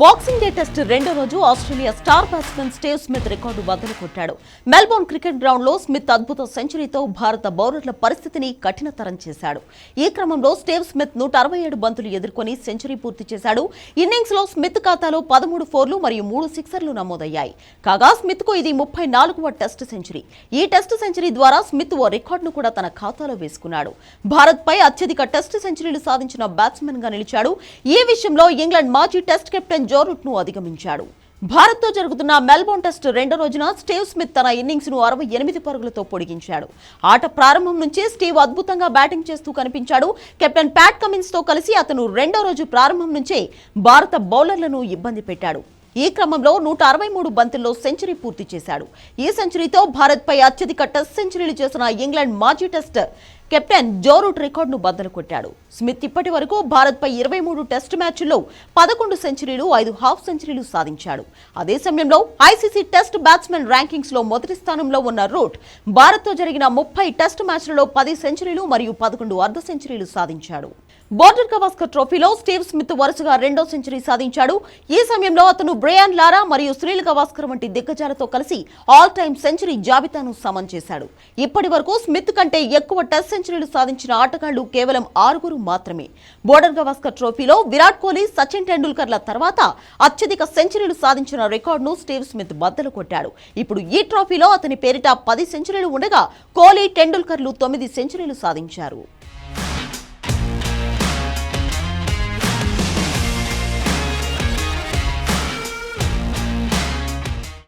Boxing day test రెండో రోజు Australia star batsmen Steve Smith record బద్దలు కొట్టాడు. మెల్బోర్న్ క్రికెట్ గ్రౌండ్లో స్మిత్ అద్భుత సెంచరీతో భారత బౌలర్ల పరిస్థితిని కఠినతరం చేశాడు. ఈ క్రమంలో స్టేవ్ స్మిత్ నూట అరవై ఏడు బంతులు ఎదుర్కొని సెంచరీ పూర్తి చేశాడు. ఇన్నింగ్స్లో స్మిత్ ఖాతాలో పదమూడు ఫోర్లు మరియు మూడు సిక్సర్లు నమోదయ్యాయి. కాగా స్మిత్కు ఇది ముప్పై నాలుగవ టెస్ట్ సెంచరీ. ఈ టెస్ట్ సెంచరీ ద్వారా స్మిత్ ఓ రికార్డును కూడా తన ఖాతాలో వేసుకున్నాడు. భారత్ పై అత్యధిక టెస్ట్ సెంచరీలు సాధించిన బ్యాట్స్మెన్గా నిలిచాడు. ఈ విషయంలో ఇంగ్లాండ్ మాజీ టెస్ట్ కెప్టెన్ జో రూట్ను అధిగమించాడు. భారత్తో జరుగుతున్న మెల్బోర్న్ టెస్ట్ రెండో రోజున స్టీవ్ స్మిత్ తన ఇన్నింగ్స్ను అరవై ఎనిమిది పరుగులతో పొడిగించాడు. ఆట ప్రారంభం నుంచే స్టీవ్ అద్భుతంగా బ్యాటింగ్ చేస్తూ కనిపించాడు. కెప్టెన్ ప్యాట్ కమిన్స్తో కలిసి అతను రెండో రోజు ప్రారంభం నుంచే భారత బౌలర్లను ఇబ్బంది పెట్టాడు. ఈ క్రమంలో నూట అరవై మూడు బంతుల్లో సెంచరీ పూర్తి చేశాడు. ఈ సెంచరీతో భారత్పై అత్యధిక టెస్ట్ సెంచరీలు చేసిన ఇంగ్లాండ్ మాజీ టెస్ట్ కెప్టెన్ జో రూట్ రికార్డును బద్దలు కొట్టాడు. స్మిత్ ఇప్పటి వరకు భారత్పై ఇరవై మూడు టెస్ట్ మ్యాచ్ల్లో పదకొండు సెంచరీలు ఐదు హాఫ్ సెంచరీలు సాధించాడు. అదే సమయంలో ఐసీసీ టెస్ట్ బ్యాట్స్మెన్ ర్యాంకింగ్స్లో మొదటి స్థానంలో ఉన్న రూట్ భారత్తో జరిగిన ముప్పై టెస్ట్ మ్యాచ్లలో పది సెంచరీలు మరియు పదకొండు అర్ధ సెంచరీలు సాధించాడు. బోర్డర్ గవాస్కర్ ట్రోఫీలో స్టీవ్ స్మిత్ వరుసగా రెండో సెంచరీ సాధించాడు. ఈ సమయంలో అతను బ్రయాన్ లారా మరియు సునీల్ గవాస్కర్ వంటి దిగ్గజాలతో కలిసి ఆల్ టైమ్ సెంచరీ జాబితాను సమన్ చేశాడు. ఇప్పటి వరకు స్మిత్ కంటే ఎక్కువ టెస్ట్ సెంచరీలు సాధించిన ఆటగాళ్ళు కేవలం ఆరుగురు మాత్రమే. బోర్డర్ గవాస్కర్ ట్రోఫీలో విరాట్ కోహ్లీ సచిన్ టెండూల్కర్ల తర్వాత అత్యధిక సెంచరీలు సాధించిన రికార్డును స్టీవ్ స్మిత్ బద్దలు కొట్టాడు. ఇప్పుడు ఈ ట్రోఫీలో అతని పేరిట పది సెంచరీలు ఉండగా కోహ్లీ టెండూల్కర్లు తొమ్మిది సెంచరీలు సాధించారు.